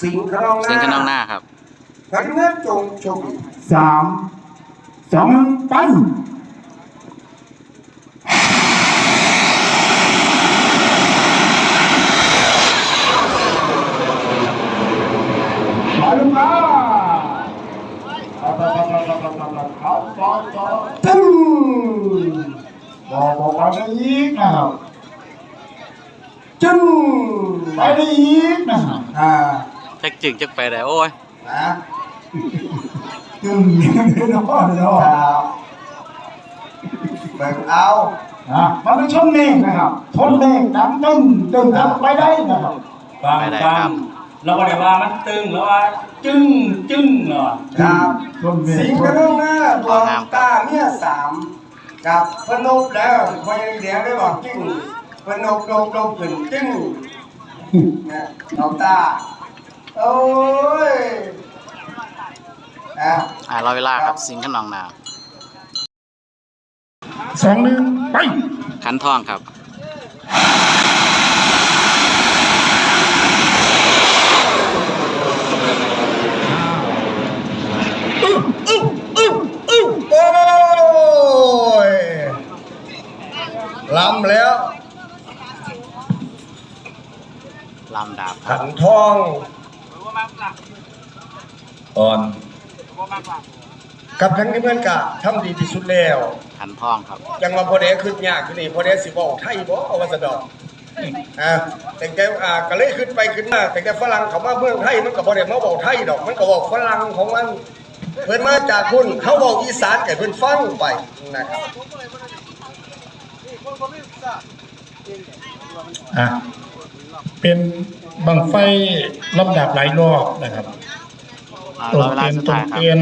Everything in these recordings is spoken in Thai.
สิงห์ขนองนาสิงห์ขนองหน้าครับขอทีมงานจงโชคดีสามสองหนึ่งไปมาลูกมาตึ้งบอกบอกไปได้อีกนะครับจึ้งไปได้อีกนะครับอ่า จักจึงจักไปได้โอ้ยนะจึ้งยังไม่นอนเลยเนาะครับเบิ่งเอาอะมันเป็นชนเมฆนะครับชนเมฆดังตึ้งตึ้งทำไปได้นะครับฟังฟังเราก็ได้ว่ามันตึงแล้วว่า จึ้งจึ้งเหรอครับชนเมฆสิงห์ขนองหน้าดวงตาเมียสามกับพนบแล้วพยังเดียวได้บอกจึงพนบลงลงขึ้นจึงนะดวงตา โอ้ยอะอ่ารอเวลาครับ สิงห์ขนองหน้าสองหนึ่งไป ขันทองครับ โอ้ยลำแล้ว ลำดาบครั ขั บ นทอง อ่อน กับทั้งนี้เพื่อนกะทำดีที่สุดแล้วขันทองครับยังมาพอเดขึ้นยากอยู่นี่พอเดสิบอกไทยบ่เอาว่าสะดอกอ่าแต่แกอ่าก็เลยขึ้นไปขึ้นมาแต่แกฝรั่งเขามาเมืองไทยมันก็บ่ได้มาบอกไทยดอก มันก็บอกฝรั่งของมันเพิ่นมาจากพุ่นเขาบอกอีสานแก่เพิ่นฟังไปนะครับอะเป็นบังไฟลำดับหลายรอบนะครับอ่าตรรองเวลาเตียนสุดตรท้างยครับเตียน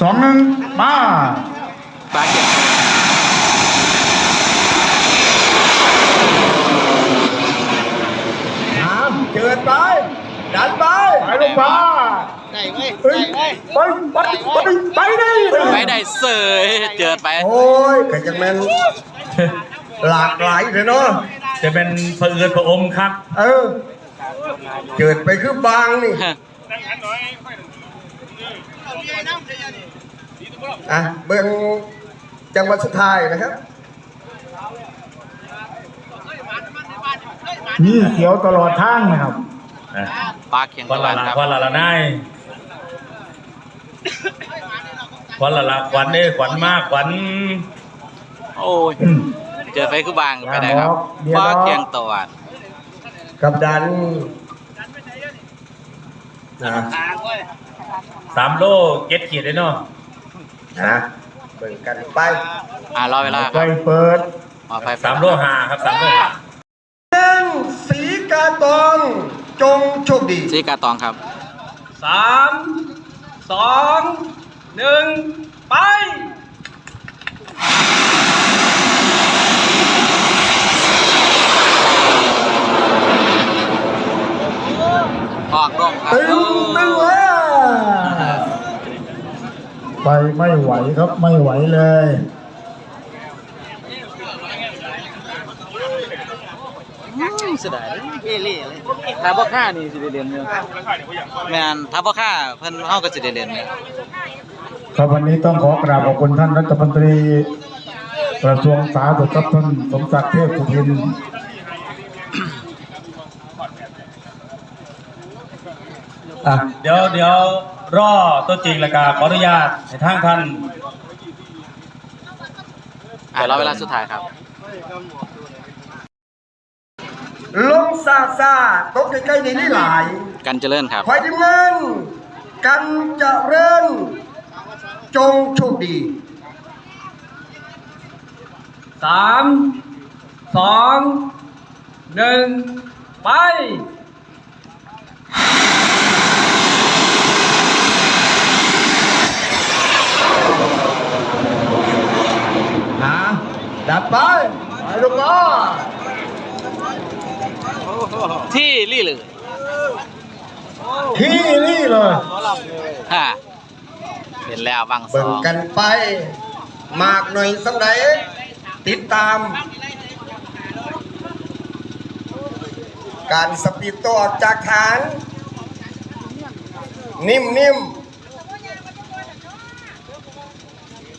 สองหนึ่งมาปลาเก็บน้ำเจิดไป ดันไปไปลูกมาได้ไหมเฮ้ยไปไปไปไปได้เลยไปได้เสยเจิดไป โอ้ยก็จังแม่นหลากหลายเลยเนาะจะเป็นพระเอือดพระอมครับ เออ เจิดไปคือบางนี่ อะเบิ่งจังหวัดสุดท้ายนะครับนี่เขียวตลอดทางนะครับปลาเคียงควัตะนวัละนละครับควันละละนายควันละละควันเอ้ยขวัญมากขวัญโอ้ยอืม เจิดไปคือบางไปได้ครับเดี๋ยว ปลาเคียงตะวันกับดันนะ สามโลเจ็ดขีดเลยเนาะนะเบิ่งกันไปอ่ารอเวลาคไฟรับเปิดมาไฟสามโลหาครับสามโลหาหนึ่งสีกาตองจงโชคดี ซีกาตองครับ สามสองหนึ่งไป ออกร่มครับตึงตึงแล้ว ไปไม่ไหวครับไม่ไหวเลย เสียดายเอเล่เลยถ้าบ่ค่านี่สิได้เรียนอยู่แม่นถ้าบ่ค่าเพิ่นเฮาก็สิได้เรียนเนี่ยครับวันนี้ต้องขอกราบขอบคุณท่านรัฐมนตรีกระทรวงสาธารณสุขครับท่านสมศักดิ์เทพสุทินอะเดี๋ยวเดี๋ยว รอตัวจริงแล้วก็ขออนุญาตให้ทางท่านอ่ารอเวลาสุดท้ายครับลงซาซาตกใกล้ๆนี่นี่หลายกันเจริญครับควายทีมงานกันเจะเริญจงโชคดีสามสองหนึ่งไป นะ ดัดไปไปลูกล้อที่ลี่เลยที่นี่เลยฮะเห็นแล้วบางสเบิ่องงกันไป มากหน่อยสักไหนติดตาม การสปีดตัวออกจากฐาน นิ่มนิ่มๆ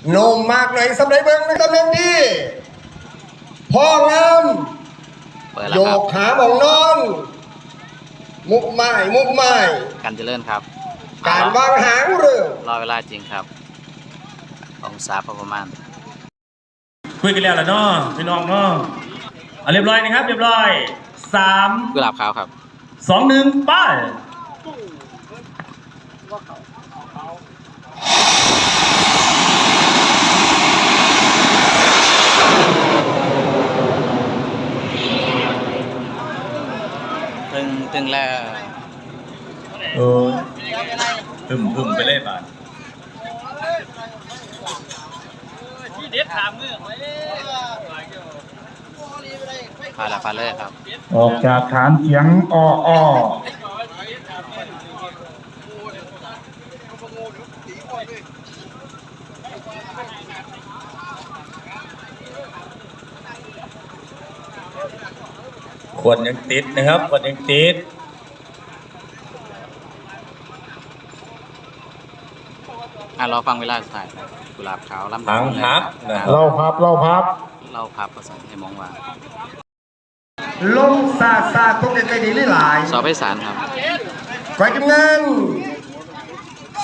โนมมากหน่อยสำหรับเบิ้งในตำแหน่งดี พ่องามเปิดแล้โยวครับกขาของนอนมุกไม้มุกไม้กันเจริญครับการวางหางเรือ รอเวลาจริงครับ องศาพอประมาณ คุยกันแล้วล่ะเนาะพี่น้องเนาะเอาเรียบร้อยนะครับ เรียบร้อยสามกุหลาบขาวครับ สองหนึ่งไป้า ยตึงตึงแล้วเออพึ่มพึ่มไปเลยบาทพาละพาเลยครับ ออกจากฐานเสียงอ้ออ้ ขวดยังติดนะครับขวดยังติดอะรอฟังเวลาสุดท้ายครับกุหลาบขาวลำหางหักนะคเรารับพับเราพับเราพับผสมให้มองว่า ลงซาซาตกใกล้ๆดีหลายสอบให้สารครับฝ่ายกำนัน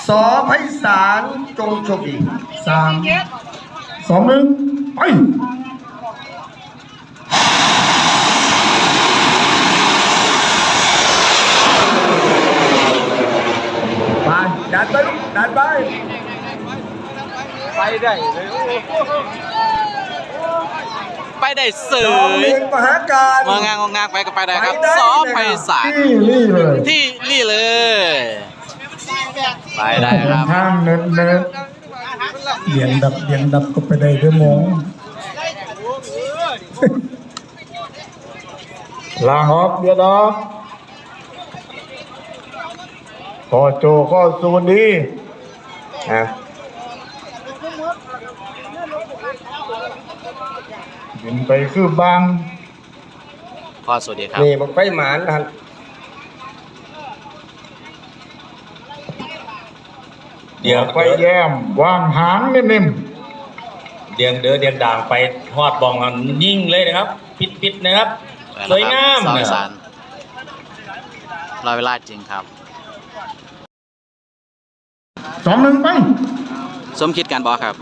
สอไพศาลจงโชคดีสามสองหนึ่งไปไปดันไปลูก ดันไป ไปได้ไปได้เสสองหยนึ่งมหาการมางานงงางไปก็ไปได้ครับไปได้สอบไปสารที่นี่เลยที่นี่เลยไปได้ครับทางเนินเนินเดียงดับเดียงดับก็ไปได้ด้วยมงลางออกเดียวดอกพอโจก็สูนดี ฮะบินไปคือบางพ่อสวัสดีครับนี่บอกไปหมานทันเดี๋ยวไปแย้มวางหางนิ่มเดียงเดือเดียงด่างไปทอดบองกันยิ่งเลยนะครับ ปิดปิดๆนะครับสวยงามสอบให้นะสารรอเวลาจริงครับๆ สองหนึ่งไป สมคิดการบอครับ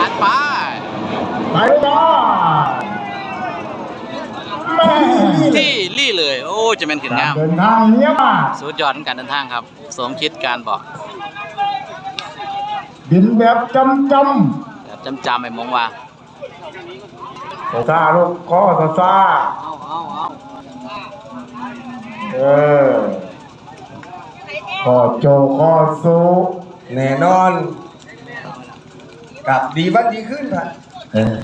อัดไปไปจ้าแม่ที่ลี่เลย โอ้จะเป็นขึ้นงามเดินทางเนี้ยมาสุดยอดของการเดินทางครับ สมคิดการบอกบินแบบจำจแบบจำจำไปมองว่าำซาลูกคอซาซาเออคอโจคอสูแน่นอนกลับดีวันดีขึ้นพันเออ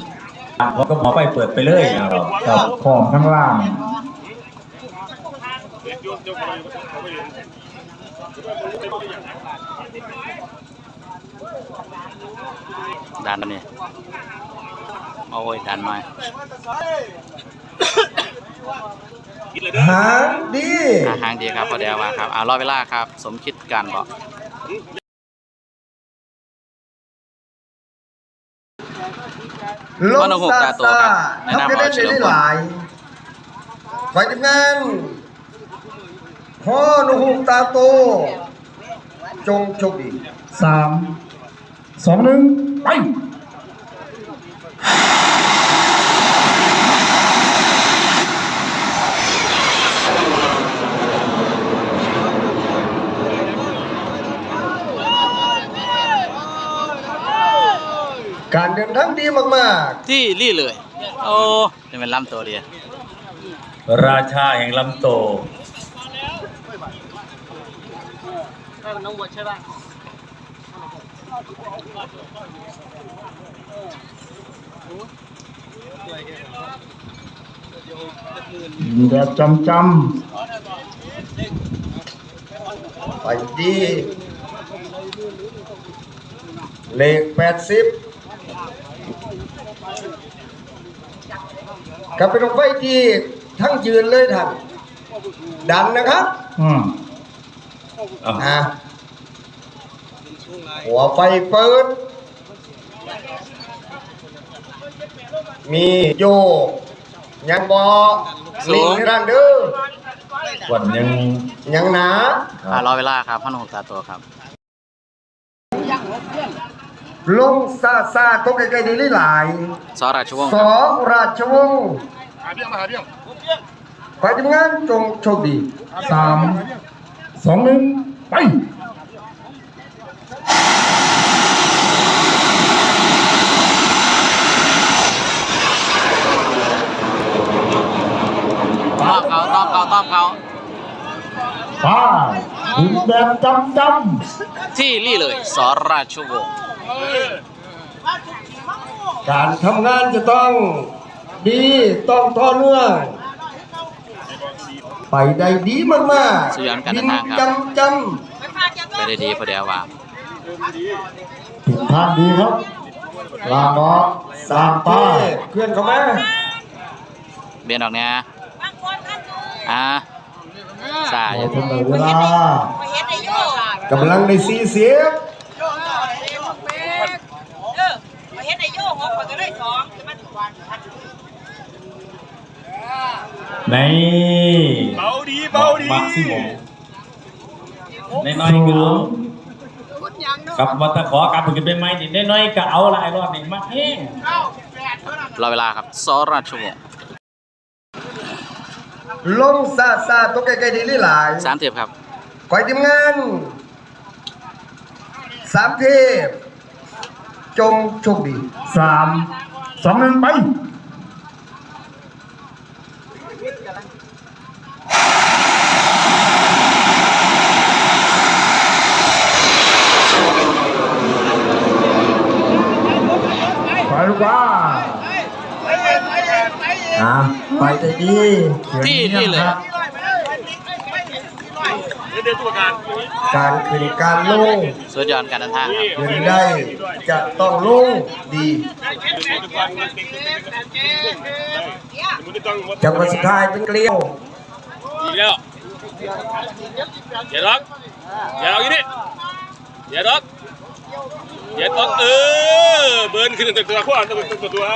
เราก็หมอไปเปิดไปเลยนะครับกับของข้างล่างดันนี่ โอ้ยดันหน่อยหางดีอาหางดีครับพอเดียวว่าครับอ่ารอเวลาครับ สมคิดการบอกลงซาซาทำจะได้ได้หลายฝ่ายกำนันพ่อหนูหูตาโต จงโชคดีสามสองหนึ่งไป เดินทางดีมากที่ลี่เลย โอ้จะเป็นลำตัวเดียวราชาแห่งลำโตบินแบบจำจๆไปดี เลขแปดสิบ กับเป็นรถไฟที่ทั้งยืนเลยท่านดันนะครับ อืมอะอะหัวไฟเปิด มีโยกยังบอลิงในด้านเด้อวันยังยังหนาอ่ารอเวลาครับพันหกตาตัวครับ ลงซาซาตกใกล้ๆดีหลายสอราชวงศ์สอราชวงศ์ไปทำงานจงโชคดีสามสองหนึ่งไปต้อมเขาต้อมเขาต้อมเขาไปถึงแบบจำจที่รี่เลย สอราชวงศ์ การทำงานจะต้องดีต้องต่อเนื่องไปได้ดีมากๆสุดยอดการเดินทางครับจำจไปได้ดีพอดีว่าำผิดทางดีครับลางออกสามำป้าเท่เพื่อนเขามาเบียนออกเนี่ยอ่าสายโอ้ทำไมเวลากำลังในซีเสียบ เออมาเฮ็ดไอ้โย่หกคนก็ได้สองมันในเบาดีเบาดีมักซิโมในน้อยๆก็เอากับวัตขอกลับไปกันไปไหมดิในน้อยๆก็เอาหลายรอบนี่มาแห้งรอเวลาครับสอราชวงศ์ลงซาซาตกใกล้ๆดีหลายสามเทียบครับคอยทีมงานสามเทพ จงโชคดีสามสองหนึ่งไปไปลูกว่าอะไปได้ดีที่นี่เลย การขึ้นการลงสุดยอดการเดินทางครับขึ้นได้จะต้องลงดี จังหวะสุดท้ายเป็นเกลียวอีกแล้วอย่าล็อกอย่าล็อกอีนี่อย่าล็อกอย่าล็อกเออเบิร์นขึ้นตัวตัวขวานตัวตัวตัว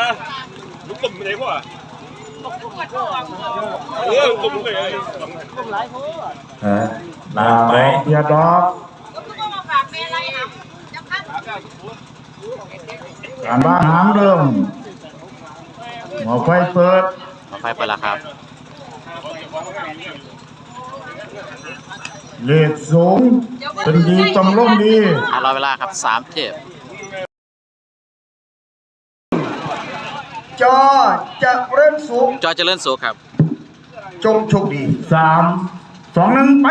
ลุกตุ่มไปไหนขวาเออตุ่มเลย ฮะลาไปเดียดอกก็คือว่ามาฝากแม่ไรครับจะพักการบ้านหางเดิมหมอไฟเปิดหมาไฟไปแล้วครับ เลขสูง เป็นดีต้องลงดีอ่ารอเวลาครับสามเทียบ จอจะเริ่มสูงจอเจริญสุขครับ จงโชคดีสามสองหนึ่งไป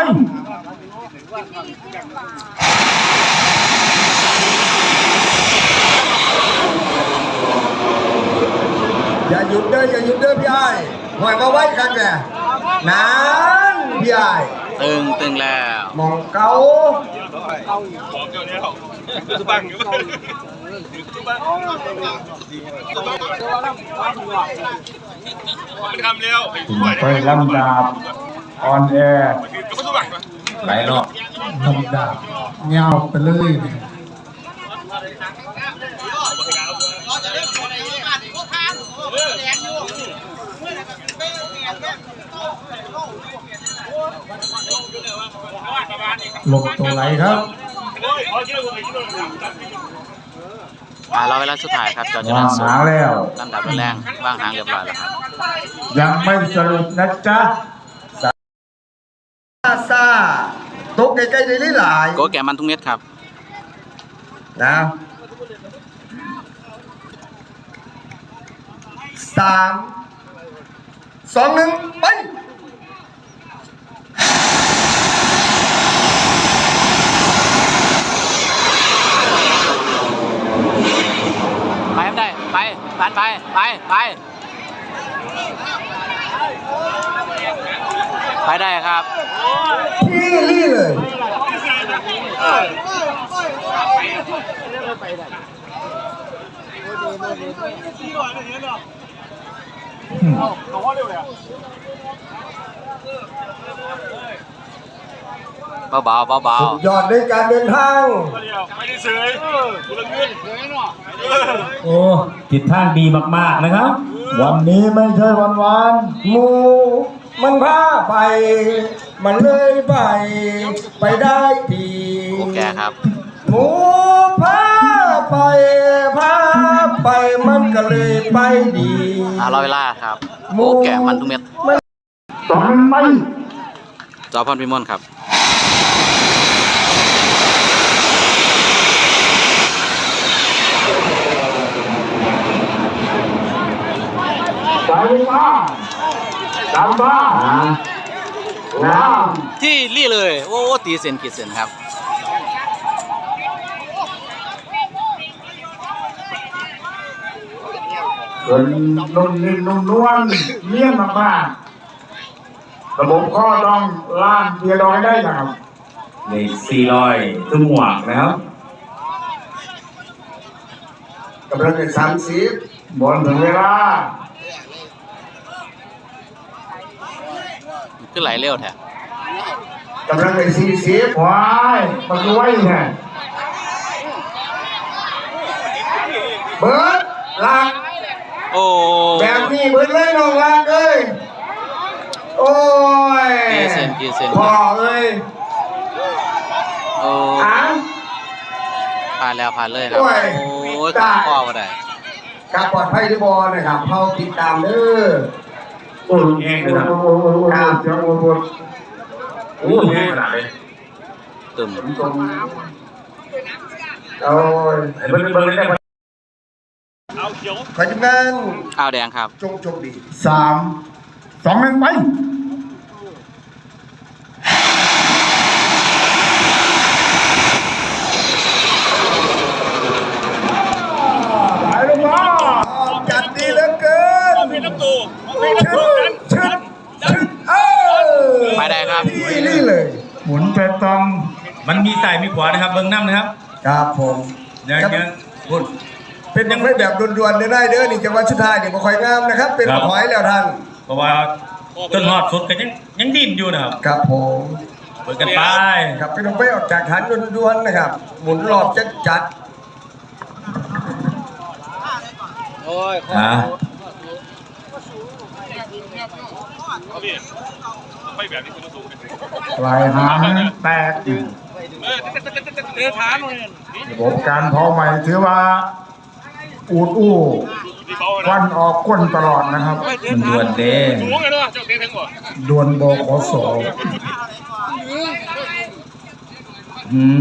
อย่าหยุดเด้ออย่าหยุดเด้อพี่ไอ้หอยมาไว้กันแกนานพี่ไอ้ตึงตึงแล้ว มองเกา บอกเจ้างอยู่สุบังมันทำเร็วไปลำดาบออนแอร์ก็สุบังหลรอบลำดาบเงาไปเลยหลบตรงไหนครับ อ่ารอเวลาสุดท้ายครับจอเจริวาญงสุขหางแล้วลำดับแรงๆว่างหางเรียบร้อยแล้วครับยังไม่สรุปนะจ๊ะซาซาตกใกล้ๆได้หลายโกแก่มันทุกเม็ดครับนะสามสองหนึ่งไปไปไม่ได้ ไปไปไป ไป ไป ไปได้ครับพี่ลี่เลยอเบาๆเบาสุดยอดในการเดินทาง ไม่ได้เสยกูละเงินโอ้ทิศทางดีมากๆนะครับ วันนี้ไม่ใช่วันวานหมูมันพาไป มันเลยไป ไปได้ทีๆโอเคครับหมูพาไปพาไปมันก็เลยไปดีเอารอเวลาครับ โอแกมันทุกเม็ดสองไม่จอพรพิมลครับ สายฟ้าสามฟ้าน้ที่รี่เลย โอ้ตีเซนกี่เซนครับำเป็นนุ่นนิ่มนุ่มนวลเลี่ยมมากๆระบบข้อต้องล่างเทียร์ดอยได้นะครับเลขสี่ร้อยตุ้มหมวกนะครับกำลังจะสามสิบบอลถึงเวลา ขึ้นไหลเร็วแท้กำลังจะสี่สิบวายมันรวยไงเบิร์ดลากโอ้แบบนี้เบิร์ดเลยน้องลากเอ้ยโอ้ยกี่เซนกี่เซนพ่อเอ้ยโอ้อะผ่านแล้วผ่านเลยครับโอ้ยโอ้ยตายข้อมาได้การปลอดภัยหรือบอลนะครับเขาติดตามเด้อ โอ้แห้งเลยนะโอ้โหเจ้าโอ้โหโอ้แห้งขนาดเลยตึมโอ้ยไอ้เบิ้งเบิ้งเลยได้ปะเอาเขียวขอจำงานอ้าวแดงครับจงโชคดีสามสองหนึ่งไปไหลลงมาจัดดีเหลือเกินเพลงน้ำตูเพลงน้ำตู ชึ นั้น ดชึดชึดเออ ไปได้ครับ ที่นี่เลย หมุนไปตอง มันมีสายมีขวานะครับเบิ้งน้ำนะครับครับผมยังครับยังพูดเป็นยังไม่แบบด่วนๆเด้อได้เด้อนี่จังหวัดชุดท้ายนี่บ่ค่อยงามนะครับ เป็นครับหอยแล้วท่านเพราะว่าต้นหอดสุดก็ยังยังดิ้นอยู่นะครับครับผมเบิ้งกันไปครับพี่น้องไปออกจากฐานด่วนๆนะครับ หมุนรอบจัดจัดโอ้ยอ่าเอาพี่ไปแบบนี้คุณต้องสูงปลายหางแตก เออเดินทางเลยระบบการเผาใหม่ถือว่า อูดอู้ดีเบาควันะนออกก้นตลอดนะครับมันดวนเด้สูงกันเนาะเจ้าเต้นทั้งหมดดวนบขสอืม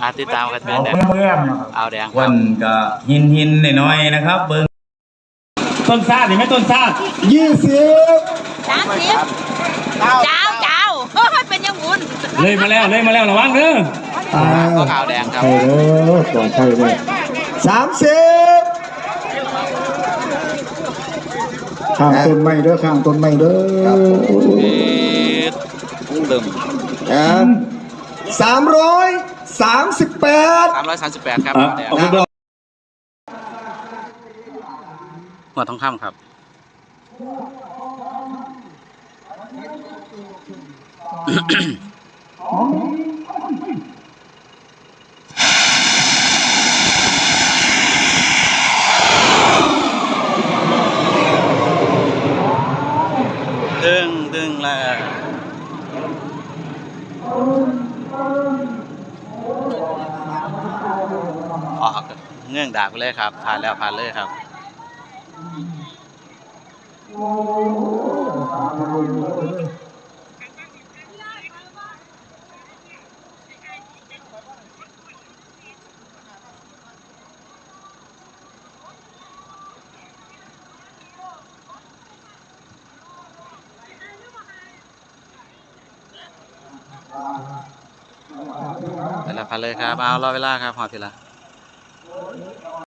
อาติดตามกันเอาแดงเพื่อนๆนะครับอ้าวแดงควัรับนก็หินหินๆหน่อยๆนะครับ เบิ้งต้นซาดเห็นไหมต้นซาดยี่สิบสามสิบเจ้าเจ้าเฮ้ย เป็นยังบุญเลยมาแล้วเลยมาแล้วระวังเด้ออ่าก็ขาวแดงครับใช่เด้อปลอดภัยเลยสามสิบข้างต้นไม้เด้อข้างต้นไม้เด้อเอ๊ะตึมสามร้อยสามสิบแปดสามร้อยสามสิบแปดครับอะแดงเอาคุณบอกหัวทองคำครับ ดึงดึงแล้วออกเงื่องดาบไปเลยครับผ่านแล้วผ่านเลยครับ ไปแล้วผ่าน เลยครับ เอารอเวลาครับหอดทีละ